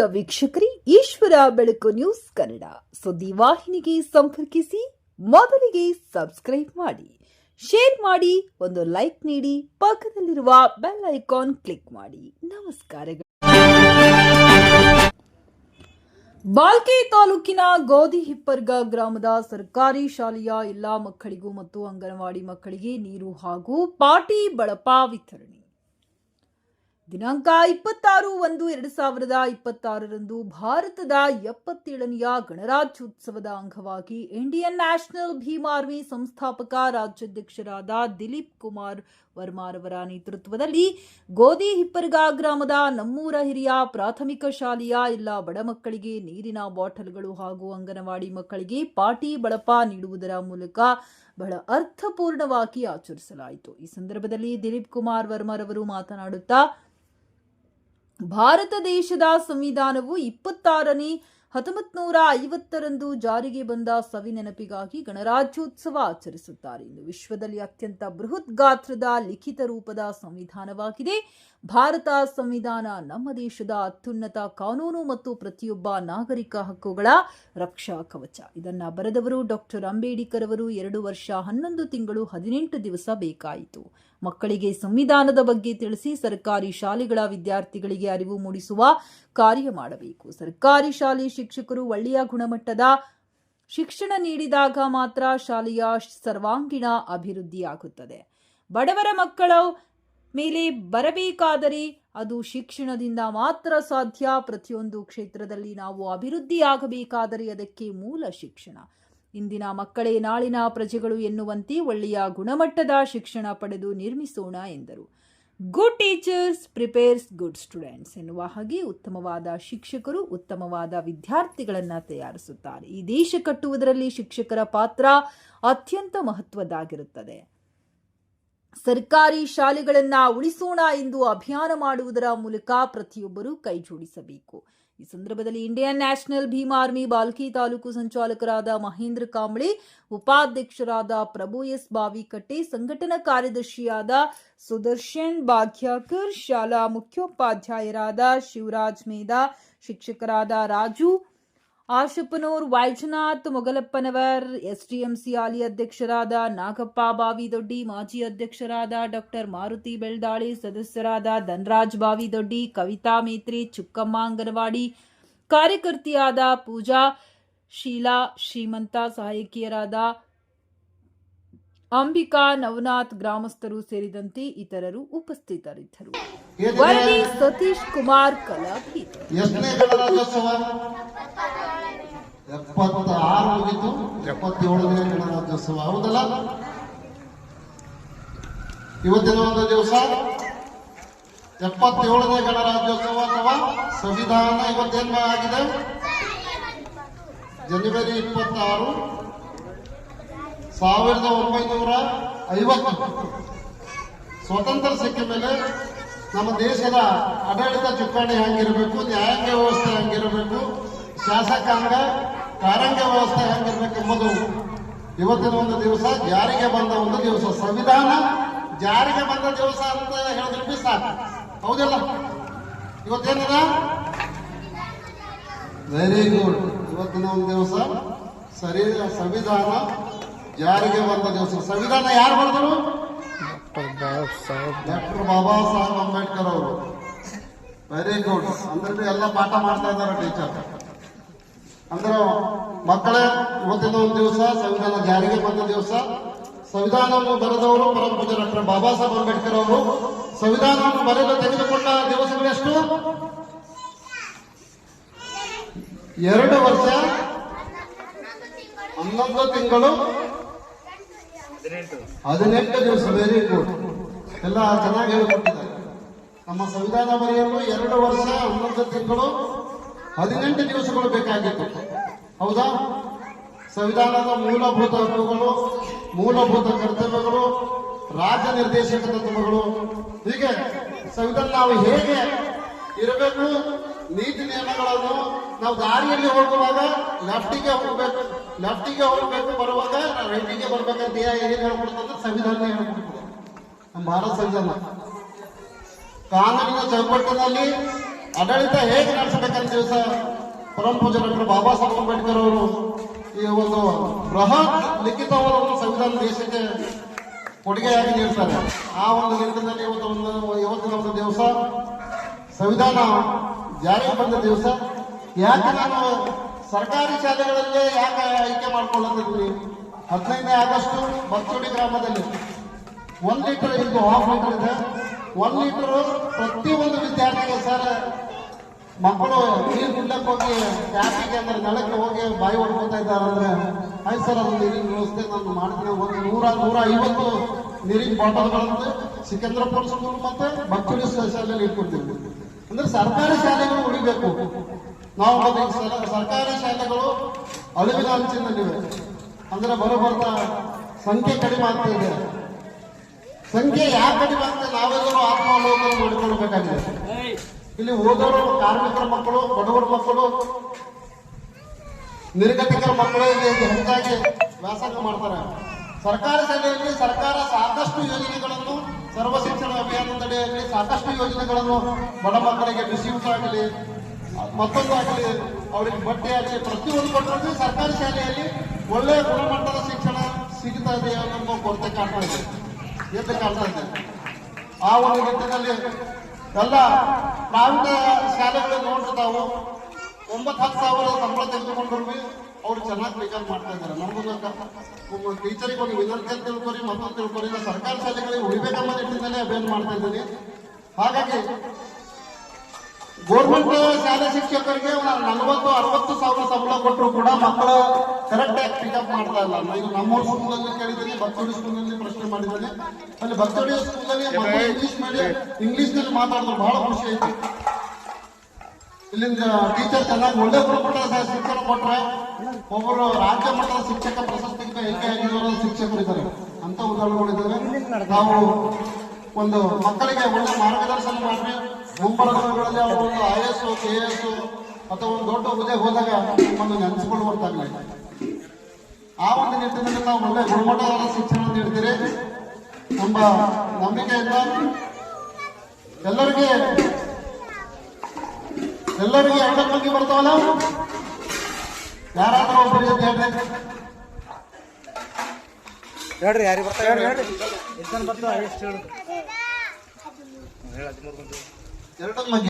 ಪ್ರಿಯ ವೀಕ್ಷಕರೇ, ಈಶ್ವರ ಬೆಳಕು ನ್ಯೂಸ್ ಕನ್ನಡ. ಸುದ್ದಿ ವಾಹಿನಿಗೆ ಸಂಪರ್ಕಿಸಿ, ಮೊದಲಿಗೆ ಸಬ್ಸ್ಕ್ರೈಬ್ ಮಾಡಿ. ಶೇರ್ ಮಾಡಿ, ಒಂದು ಲೈಕ್ ನೀಡಿ, ಪಕ್ಕದಲ್ಲಿರುವ ಬೆಲ್ ಐಕಾನ್ ಕ್ಲಿಕ್ ಮಾಡಿ. ನಮಸ್ಕಾರಗಳು. ಬಾಲ್ಕೆ ತಾಲೂಕಿನ ಗೋಧಿ ಹಿಪ್ಪರ್ಗ ಗ್ರಾಮದ ಸರ್ಕಾರಿ ಶಾಲೆಯ ಎಲ್ಲಾ ಮಕ್ಕಳಿಗೂ ಮತ್ತು ಅಂಗನವಾಡಿ ಮಕ್ಕಳಿಗೆ ನೀರು ಹಾಗೂ ಪಾಟಿ ಬಳಪ ವಿತರಣೆ. ದಿನಾಂಕ ಇಪ್ಪತ್ತಾರು ಒಂದು ಎರಡು ಸಾವಿರದ ಇಪ್ಪತ್ತಾರರಂದು ಭಾರತದ ಎಪ್ಪತ್ತೇಳನೆಯ ಗಣರಾಜ್ಯೋತ್ಸವದ ಅಂಗವಾಗಿ ಇಂಡಿಯನ್ ನ್ಯಾಷನಲ್ ಭೀಮ್ ಆರ್ಮಿ ಸಂಸ್ಥಾಪಕ ರಾಜ್ಯಾಧ್ಯಕ್ಷರಾದ ದಿಲೀಪ್ ಕುಮಾರ್ ವರ್ಮಾರವರ ನೇತೃತ್ವದಲ್ಲಿ ಗೋಧಿ ಹಿಪ್ಪರ್ಗಾ ಗ್ರಾಮದ ನಮ್ಮೂರ ಹಿರಿಯ ಪ್ರಾಥಮಿಕ ಶಾಲೆಯ ಎಲ್ಲ ಬಡ ಮಕ್ಕಳಿಗೆ ನೀರಿನ ಬಾಟಲ್ಗಳು ಹಾಗೂ ಅಂಗನವಾಡಿ ಮಕ್ಕಳಿಗೆ ಪಾಟಿ ಬಳಪ ನೀಡುವುದರ ಮೂಲಕ ಬಹಳ ಅರ್ಥಪೂರ್ಣವಾಗಿ ಆಚರಿಸಲಾಯಿತು. ಈ ಸಂದರ್ಭದಲ್ಲಿ ದಿಲೀಪ್ ಕುಮಾರ್ ವರ್ಮರವರು ಮಾತನಾಡುತ್ತಾ ಭಾರತ ದೇಶದ ಸಂವಿಧಾನವು ಇಪ್ಪತ್ತಾರನೇ ಹತ್ತೊಂಬತ್ತು ನೂರ ಐವತ್ತರಂದು ಜಾರಿಗೆ ಬಂದ ಸವಿ ನೆನಪಿಗಾಗಿ ಗಣರಾಜ್ಯೋತ್ಸವ ಆಚರಿಸುತ್ತಾರೆ. ಇಂದು ವಿಶ್ವದಲ್ಲಿ ಅತ್ಯಂತ ಬೃಹತ್ ಗಾತ್ರದ ಲಿಖಿತ ರೂಪದ ಸಂವಿಧಾನವಾಗಿದೆ. ಭಾರತ ಸಂವಿಧಾನ ನಮ್ಮ ದೇಶದ ಅತ್ಯುನ್ನತ ಕಾನೂನು ಮತ್ತು ಪ್ರತಿಯೊಬ್ಬ ನಾಗರಿಕ ಹಕ್ಕುಗಳ ರಕ್ಷಾ ಕವಚ. ಇದನ್ನು ಬರೆದವರು ಡಾಕ್ಟರ್ ಅಂಬೇಡ್ಕರ್ ಅವರು ಎರಡು ವರ್ಷ ಹನ್ನೊಂದು ತಿಂಗಳು ಹದಿನೆಂಟು ದಿವಸ ಬೇಕಾಯಿತು. ಮಕ್ಕಳಿಗೆ ಸಂವಿಧಾನದ ಬಗ್ಗೆ ತಿಳಿಸಿ ಸರ್ಕಾರಿ ಶಾಲೆಗಳ ವಿದ್ಯಾರ್ಥಿಗಳಿಗೆ ಅರಿವು ಮೂಡಿಸುವ ಕಾರ್ಯ ಮಾಡಬೇಕು. ಸರ್ಕಾರಿ ಶಾಲೆ ಶಿಕ್ಷಕರು ಒಳ್ಳೆಯ ಗುಣಮಟ್ಟದ ಶಿಕ್ಷಣ ನೀಡಿದಾಗ ಮಾತ್ರ ಶಾಲೆಯ ಸರ್ವಾಂಗೀಣ ಅಭಿವೃದ್ಧಿಯಾಗುತ್ತದೆ. ಬಡವರ ಮಕ್ಕಳ ಮೇಲೆ ಬರಬೇಕಾದರೆ ಅದು ಶಿಕ್ಷಣದಿಂದ ಮಾತ್ರ ಸಾಧ್ಯ. ಪ್ರತಿಯೊಂದು ಕ್ಷೇತ್ರದಲ್ಲಿ ನಾವು ಅಭಿವೃದ್ಧಿಯಾಗಬೇಕಾದರೆ ಅದಕ್ಕೆ ಮೂಲ ಶಿಕ್ಷಣ. ಇಂದಿನ ಮಕ್ಕಳೇ ನಾಳಿನ ಪ್ರಜೆಗಳು ಎನ್ನುವಂತೆ ಒಳ್ಳೆಯ ಗುಣಮಟ್ಟದ ಶಿಕ್ಷಣ ಪಡೆದು ನಿರ್ಮಿಸೋಣ ಎಂದರು. Good teachers prepares good students ಎನ್ನುವ ಹಾಗೆ ಉತ್ತಮವಾದ ಶಿಕ್ಷಕರು ಉತ್ತಮವಾದ ವಿದ್ಯಾರ್ಥಿಗಳನ್ನು ತಯಾರಿಸುತ್ತಾರೆ. ಈ ದೇಶ ಕಟ್ಟುವುದರಲ್ಲಿ ಶಿಕ್ಷಕರ ಪಾತ್ರ ಅತ್ಯಂತ ಮಹತ್ವದ್ದಾಗಿರುತ್ತದೆ. ಸರ್ಕಾರಿ ಶಾಲೆಗಳನ್ನು ಉಳಿಸೋಣ ಎಂದು ಅಭಿಯಾನ ಮಾಡುವುದರ ಮೂಲಕ ಪ್ರತಿಯೊಬ್ಬರೂ ಕೈ ಜೋಡಿಸಬೇಕು ಈ ಸಂದರ್ಭದಲ್ಲಿ Indian national Bhim army Bhalki taluk ಸಂಚಾಲಕರಾದ ಮಹೇಂದ್ರ ಕಾಂಬ್ಳೆ, ಉಪಾಧ್ಯಕ್ಷರಾದ ಪ್ರಭು ಎಸ್ ಬಾವಿಕಟ್ಟೆ, ಸಂಘಟನಾ ಕಾರ್ಯದರ್ಶಿಯಾದ ಸುದರ್ಶನ್ ಭಾಗ್ಯಾಕರ್, ಶಾಲಾ ಮುಖ್ಯೋಪಾಧ್ಯಾಯರಾದ ಶಿವರಾಜ್ ಮೇಧಾ, ಶಿಕ್ಷಕರಾದ ರಾಜು ಆಶಪ್ಪನೂರ್ ವೈಜನಾಥ್ ಮೊಗಲಪ್ಪನವರ್ ಎಸ್ಡಿಎಂಸಿ ಆಲಿ ಅಧ್ಯಕ್ಷರಾದ ನಾಗಪ್ಪ ಬಾವಿದೊಡ್ಡಿ ಮಾಜಿ ಅಧ್ಯಕ್ಷರಾದ ಡಾಕ್ಟರ್ ಮಾರುತಿ ಬೆಳ್ದಾಳಿ ಸದಸ್ಯರಾದ ಧನರಾಜ್ ಬಾವಿದೊಡ್ಡಿ ಕವಿತಾ ಮೇತ್ರಿ ಚುಕ್ಕಮ್ಮ ಅಂಗನವಾಡಿ ಕಾರ್ಯಕರ್ತಿಯಾದ ಪೂಜಾ ಶೀಲಾ ಶ್ರೀಮಂತ ಸಹಾಯಕಿಯರಾದ ಅಂಬಿಕಾ ನವನಾಥ್ ಗ್ರಾಮಸ್ಥರು ಸೇರಿದಂತೆ ಇತರರು ಉಪಸ್ಥಿತರಿದ್ದರು. ವರದಿ ಸತೀಶ್ ಕುಮಾರ್ ಗಣರಾಜ್ಯೋತ್ಸವ ಎಪ್ಪತ್ತಾರು ಮುಗಿತು. ಎಪ್ಪತ್ತೇಳನೇ ಗಣರಾಜ್ಯೋತ್ಸವ. ಹೌದಲ್ಲ? ಇವತ್ತಿನ ಒಂದು ದಿವಸ ಎಪ್ಪತ್ತೇಳನೇ ಗಣರಾಜ್ಯೋತ್ಸವ ಅಥವಾ ಸಂವಿಧಾನ ಇವತ್ತೇನ್ ಆಗಿದೆ? ಜನವರಿ ಇಪ್ಪತ್ತಾರು, ಸಾವಿರದ ಒಂಬೈನೂರ ಐವತ್ತು. ಸ್ವತಂತ್ರ ಸಿಕ್ಕ ಮೇಲೆ ನಮ್ಮ ದೇಶದ ಆಡಳಿತ ಚುಕ್ಕಾಣಿ ಹಂಗಿರಬೇಕು ನ್ಯಾಯಾಂಗ ವ್ಯವಸ್ಥೆ ಹಂಗಿರಬೇಕು ಶಾಸಕಾಂಗ ಕಾರಂಗ ವ್ಯವಸ್ಥೆ ಹೆಂಗಿರ್ಬೇಕೆಂಬುದು ಇವತ್ತಿನ ಒಂದು ದಿವಸ, ಜಾರಿಗೆ ಬಂದ ಒಂದು ದಿವಸ. ಸಂವಿಧಾನ ಜಾರಿಗೆ ಬಂದ ದಿವಸ ಅಂತ ಹೇಳಿದ್ರೆ ಬಿ ಸಾಕು ಹೌದಲ್ಲ? ಇವತ್ತೇನದ? ವೆರಿ ಗುಡ್ ಇವತ್ತಿನ ಒಂದು ದಿವಸ ಸರಿ, ಸಂವಿಧಾನ ಜಾರಿಗೆ ಬಂದ ದಿವಸ. ಸಂವಿಧಾನ ಯಾರು ಬರೆದರು? ಡಾಕ್ಟರ್ ಬಾಬಾ ಸಾಹೇಬ್ ಅಂಬೇಡ್ಕರ್ ಅವರು. ವೆರಿ ಗುಡ್ ಅಂದ್ರೆ ಎಲ್ಲ ಪಾಠ ಮಾಡ್ತಾ ಇದ್ದಾರೆ ಟೀಚರ್. ಅಂದ್ರೆ ಮಕ್ಕಳೇ ಇವತ್ತಿನ ಒಂದು ದಿವಸ ಸಂವಿಧಾನ ಜಾರಿಗೆ ಬಂದ ದಿವಸ. ಸಂವಿಧಾನವನ್ನು ಬರೆದವರು ಪರಮ ಪೂಜ್ಯ ಡಾಕ್ಟರ್ ಬಾಬಾ ಸಾಹೇಬ್ ಅಂಬೇಡ್ಕರ್ ಅವರು. ಸಂವಿಧಾನವನ್ನು ಬರೆದು ತೆಗೆದುಕೊಂಡ ದಿವಸಗಳೆಷ್ಟು ಎರಡು ವರ್ಷ? ಹನ್ನೊಂದು ತಿಂಗಳು? ಹದಿನೆಂಟು. ದಿವಸ ವೆರಿ ಗುಡ್ ಎಲ್ಲ ಚೆನ್ನಾಗಿ ಹೇಳಿಕೊಟ್ಟಿದ್ದಾರೆ. ನಮ್ಮ ಸಂವಿಧಾನ ಬರೆಯಲು ಎರಡು ವರ್ಷ ಹನ್ನೊಂದು ತಿಂಗಳು ಹದಿನೆಂಟು ದಿವಸಗಳು ಬೇಕಾಗಿತ್ತು. ಹೌದಾ? ಸಂವಿಧಾನದ ಮೂಲಭೂತ ಹಕ್ಕುಗಳು, ಮೂಲಭೂತ ಕರ್ತವ್ಯಗಳು, ರಾಜ್ಯ ನಿರ್ದೇಶಕ ತತ್ವಗಳು. ಹೀಗೆ ಸಂವಿಧಾನ ನಾವು ಹೇಗೆ ಇರಬೇಕು, ನೀತಿ ನಿಯಮಗಳನ್ನು ನಾವು ದಾರಿಯಲ್ಲಿ ಹೋಗುವಾಗ ಲೆಫ್ಟಿಗೆ ಹೋಗ್ಬೇಕು ಲೆಫ್ಟಿಗೆ ಹೋಗ್ಬೇಕು, ಬರುವಾಗ ರೈಟಿಗೆ ಬರ್ಬೇಕಂತ ಏನ್ ಹೇಳ್ಕೊಡ್ತಂದ್ರೆ ಸಂವಿಧಾನ ಹೇಳ್ಕೊಡ್ತದೆ. ನಮ್ಮ ಭಾರತ ಸಂವಿಧಾನ. ಕಾನೂನಿನ ಚೌಕಟ್ಟಿನಲ್ಲಿ ಆಡಳಿತ ಹೇಗೆ ನಡೆಸಬೇಕಂತ ದಿವಸ ಪರಮ ಪೂಜೆ ಡಾಕ್ಟರ್ ಬಾಬಾ ಸಾಹೇಬ್ ಅಂಬೇಡ್ಕರ್ ಅವರು ಈ ಒಂದು ಬೃಹತ್ ಲಿಖಿತವಾದ ಒಂದು ಸಂವಿಧಾನ ದೇಶಕ್ಕೆ ಕೊಡುಗೆಯಾಗಿ ನೀಡ್ತಾರೆ. ಆ ಒಂದು ನಿಟ್ಟಿನಲ್ಲಿ ಇವತ್ತು ಒಂದು, ಇವತ್ತಿನ ಒಂದು ದಿವಸ ಸಂವಿಧಾನ ಜಾರಿಗೆ ಬಂದ ದಿವಸ. ಯಾಕೆ ನಾನು ಸರ್ಕಾರಿ ಶಾಲೆಗಳಲ್ಲೇ ಯಾಕೆ ಆಯ್ಕೆ ಮಾಡ್ಕೊಳ್ಳೋದಿದ್ವಿ ಹದಿನೈದನೇ ಆಗಸ್ಟ್ ಬತ್ತೋಡಿ ಗ್ರಾಮದಲ್ಲಿ ಒಂದು ಲೀಟರ್ ಇದು ಹಾಫ್ ಲೀಟರ್ ಇದೆ. ಒಂದು ಲೀಟರ್ ಪ್ರತಿಯೊಂದು ವಿದ್ಯಾರ್ಥಿಗೆ ಸರ್ ಮಕ್ಕಳು ನೀರು ಕುಡ್ಲಕ್ಕೆ ಹೋಗಿ ಟ್ಯಾಪಿಗೆ ಅಂದ್ರೆ ನೆಲಕ್ಕೆ ಹೋಗಿ ಬಾಯಿ ಹೊಡ್ಕೊತಾ ಇದ್ದಾರೆ ಅಂದ್ರೆ ಆಯ್ತು ಸರ್, ಅದು ನೀರಿನ ವ್ಯವಸ್ಥೆ ನಾನು ಮಾಡ್ತೀನಿ. ಒಂದು ನೂರ ನೂರ ಐವತ್ತು ನೀರಿನ ಬಾಟಲ್ಗಳನ್ನು ಸಿಕಂದ್ರಪುರ ಸ್ಕೂಲ್ ಮತ್ತೆ ಬಚ್ಚೋಡಿ ಶಾಲೆಯಲ್ಲಿ ಇಟ್ಕೊಡ್ತೀವಿ. ಅಂದ್ರೆ ಸರ್ಕಾರಿ ಶಾಲೆಗಳು ಉಳಿಬೇಕು. ನಾವು ಸರ್ಕಾರಿ ಶಾಲೆಗಳು ಅಳಿವಿನ ಅಂಚಿನಲ್ಲಿವೆ. ಅಂದ್ರೆ ಬರೋ ಬರ್ತಾ ಸಂಖ್ಯೆ ಕಡಿಮೆ ಆಗ್ತಾ ಇದೆ. ಸಂಖ್ಯೆ ಯಾಕೆ ಕಡಿಮೆ ಆಗ್ತದೆ ನಾವೆಲ್ಲರೂ ಆತ್ಮಾವಲೋಕನ ಮಾಡಿಕೊಳ್ಬೇಕಾಗಿದೆ ಇಲ್ಲಿ ಓದೋರು ಕಾರ್ಮಿಕರ ಮಕ್ಕಳು, ಬಡವರ ಮಕ್ಕಳು, ನಿರ್ಗತಿಕರ ಮಕ್ಕಳು ಇಲ್ಲಿ ಹೆಚ್ಚಾಗಿ ವ್ಯಾಸಂಗ ಮಾಡ್ತಾರೆ. ಸರ್ಕಾರಿ ಶಾಲೆಯಲ್ಲಿ ಸರ್ಕಾರ ಸಾಕಷ್ಟು ಯೋಜನೆಗಳನ್ನು ಸರ್ವ ಶಿಕ್ಷಣ ಅಭಿಯಾನದಡಿಯಲ್ಲಿ ಸಾಕಷ್ಟು ಯೋಜನೆಗಳನ್ನು ಬಡ ಮಕ್ಕಳಿಗೆ ಬಿಸಿಯೂಟ ಆಗಲಿ ಮತ್ತೊಂದು ಆಗಲಿ, ಅವರಿಗೆ ಬಟ್ಟೆ ಆಗಲಿ, ಪ್ರತಿಯೊಂದು ಕೊಟ್ಟರು ಸರ್ಕಾರಿ ಶಾಲೆಯಲ್ಲಿ ಒಳ್ಳೆಯ ಗುಣಮಟ್ಟದ ಶಿಕ್ಷಣ ಸಿಗ್ತಾ ಇದೆ ಅನ್ನೋ ಕೊರತೆ ಕಾಣ್ತಾ ಇದೆ. ಎದ್ದು ಕಾಣ್ತಾ ಇದೆ. ಆ ಒಂದು ನಿಟ್ಟಿನಲ್ಲಿ ಎಲ್ಲ ಪ್ರಾಂತ ಶಾಲೆಗಳು ನೋಡ್ತಾವು ಒಂಬತ್ತು ಹತ್ತು ಸಾವಿರ ಸಂಬಳ ತೆಗೆದುಕೊಂಡ್ರು ಅವ್ರು ಚೆನ್ನಾಗಿ ಬೇಜಾರು ಮಾಡ್ತಾ ಇದ್ದಾರೆ. ನಮಗೊಂದು ಟೀಚರಿಗೆ ಒಂದು ಅಂತ ತಿಳ್ಕೊರಿ, ಮತ್ತೊಂದು ತಿಳ್ಕೊರಿ. ಸರ್ಕಾರಿ ಶಾಲೆಗಳಿಗೆ ಉಳಿಬೇಕಂಬ ನಿಟ್ಟಿನಲ್ಲಿ ಅಭಿಯಾನ ಮಾಡ್ತಾ ಇದ್ದೀನಿ. ಹಾಗಾಗಿ ಗೋರ್ಮೆಂಟ್ ಶಾಲೆ ಶಿಕ್ಷಕರಿಗೆ ಒಂದು ನಲವತ್ತು ಅರವತ್ತು ಸಾವಿರ ಸಂಬಳ ಕೊಟ್ಟರು ಕೂಡ ಮಕ್ಕಳು ಕರೆಕ್ಟ್ ಆಗಿ ಪಿಕಪ್ ಮಾಡ್ತಾ ಇಲ್ಲ. ನಾನು ನಮ್ಮೂರು ನಮ್ಮ ಸ್ಕೂಲಲ್ಲಿ ಕೇಳಿದ್ದೀನಿ ಬರ್ತೋಡಿ ಸ್ಕೂಲಲ್ಲಿ ಪ್ರಶ್ನೆ ಮಾಡಿದ್ದೀನಿ. ಅಲ್ಲಿ ಬರ್ತೋಡಿ ಸ್ಕೂಲಲ್ಲಿ ಇಂಗ್ಲಿಷ್ ಮೀಡಿಯಂ ಇಂಗ್ಲಿಷ್ನಲ್ಲಿ ಮಾತಾಡಿದ್ರು ಬಹಳ ಖುಷಿ ಆಯ್ತು. ಇಲ್ಲಿಂದ ಟೀಚರ್ ಚೆನ್ನಾಗಿ ಒಳ್ಳೆ ಗುಣಮಟ್ಟದ ಶಿಕ್ಷಣ ಕೊಟ್ರೆ ಒಬ್ಬರು ರಾಜ್ಯ ಮಟ್ಟದ ಶಿಕ್ಷಕ ಪ್ರಶಸ್ತಿಗೆ ಏಕೆ ಆಗಿರೋ ಶಿಕ್ಷಕರು ಇದ್ದಾರೆ. ಅಂತ ಉದಾಹರಣೆಗಳಿದ್ದಾವೆ ನಾವು ಒಂದು ಮಕ್ಕಳಿಗೆ ಒಳ್ಳೆ ಮಾರ್ಗದರ್ಶನ ಮಾಡ್ರಿ. ಮುಂಬರುವ ದಿನಗಳಲ್ಲಿ ಅವರು ಒಂದು ಐ ಎಸ್ ಕೆ ಎಸ್ ಅಥವಾ ಒಂದು ದೊಡ್ಡ ಹುದ್ದೆ ಹೋದಾಗ ಒಂದು ನೆನೆಸ್ಕೊಳ್ಳುವಂತಾಗಲಿ ಆ ಒಂದು ನಿಟ್ಟಿನಲ್ಲಿ ನಾವು ಒಳ್ಳೆ ಗುಣಮಟ್ಟದ ಶಿಕ್ಷಣ ನೀಡ್ತೀರಿ ಎಂಬ ನಂಬಿಕೆಯಿಂದ ಎಲ್ಲರಿಗೆ ಎಲ್ಲರಿಗೂ ಎರಡು ಬಗ್ಗೆ ಬರ್ತಾವಲ್ಲ ಯಾರಾದರೂ ಒಬ್ಬರಿಗೆ ಅಂತ ಹೇಳ್ರಿ. ಹೇಳ್ರಿ ಯಾರಿಗೆ ಬರ್ತಾರೆ? ಹೇಳ್ರಿ ಎಷ್ಟು ಹೇಳಿ ಎಷ್ಟು ಹೇಳು ಎರಡರ ಬಗ್ಗೆ 你这这么